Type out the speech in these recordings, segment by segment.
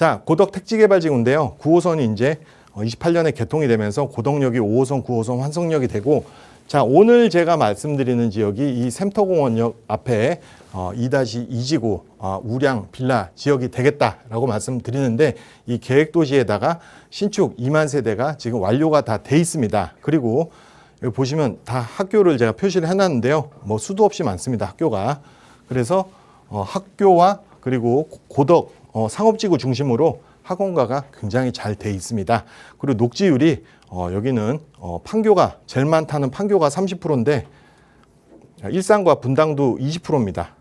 자, 고덕 택지개발지구인데요. 9호선이 이제 28년에 개통이 되면서 고덕역이 5호선, 9호선 환승역이 되고 자, 오늘 제가 말씀드리는 지역이 이 샘터공원역 앞에 어, 2-2지구 어, 우량 빌라 지역이 되겠다라고 말씀드리는데 이 계획도시에다가 신축 2만 세대가 지금 완료가 다 돼 있습니다. 그리고 여기 보시면 다 학교를 제가 표시를 해놨는데요. 뭐 수도 없이 많습니다. 학교가. 그래서 어, 학교와 그리고 고덕 어, 상업지구 중심으로 학원가가 굉장히 잘 돼 있습니다. 그리고 녹지율이 어, 여기는 어, 판교가 제일 많다는 판교가 30%인데 일산과 분당도 20%입니다.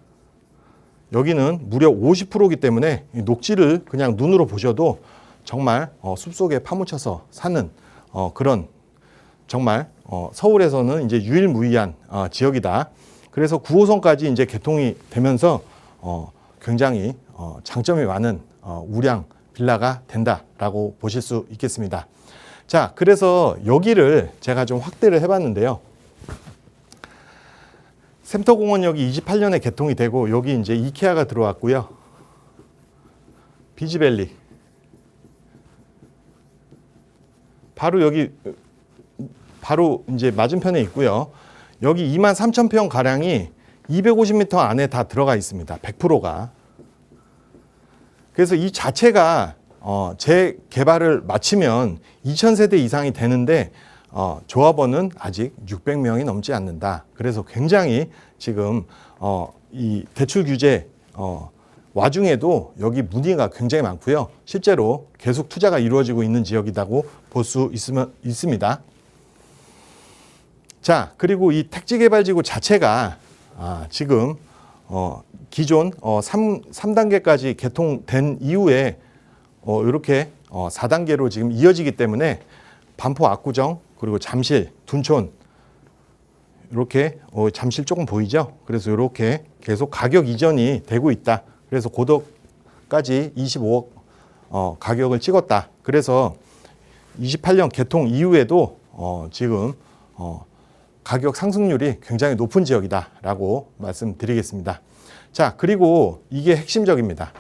여기는 무려 50%이기 때문에 이 녹지를 그냥 눈으로 보셔도 정말 어, 숲속에 파묻혀서 사는 어, 그런 정말 어, 서울에서는 이제 유일무이한 어, 지역이다. 그래서 9호선까지 이제 개통이 되면서 어, 굉장히 어, 장점이 많은 어, 우량 빌라가 된다라고 보실 수 있겠습니다. 자, 그래서 여기를 제가 좀 확대를 해봤는데요. 샘터공원역이 28년에 개통이 되고 여기 이제 이케아가 들어왔고요. 비지밸리. 바로 여기 바로 이제 맞은편에 있고요. 여기 2만 3천 평 가량이 250m 안에 다 들어가 있습니다. 100%가. 그래서 이 자체가 어, 재 개발을 마치면 2,000세대 이상이 되는데 어, 조합원은 아직 600명이 넘지 않는다. 그래서 굉장히 지금 어, 이 대출 규제 어, 와중에도 여기 문의가 굉장히 많고요. 실제로 계속 투자가 이루어지고 있는 지역이라고 볼 수 있습니다. 자, 그리고 이 택지개발지구 자체가 아, 지금 어, 기존 어, 3, 3단계까지 개통된 이후에 어, 이렇게 어, 4단계로 지금 이어지기 때문에 반포 압구정 그리고 잠실, 둔촌 이렇게 어, 잠실 조금 보이죠? 그래서 이렇게 계속 가격 이전이 되고 있다. 그래서 고덕까지 25억 어, 가격을 찍었다. 그래서 28년 개통 이후에도 어, 지금 어, 가격 상승률이 굉장히 높은 지역이다라고 말씀드리겠습니다. 자, 그리고 이게 핵심적입니다.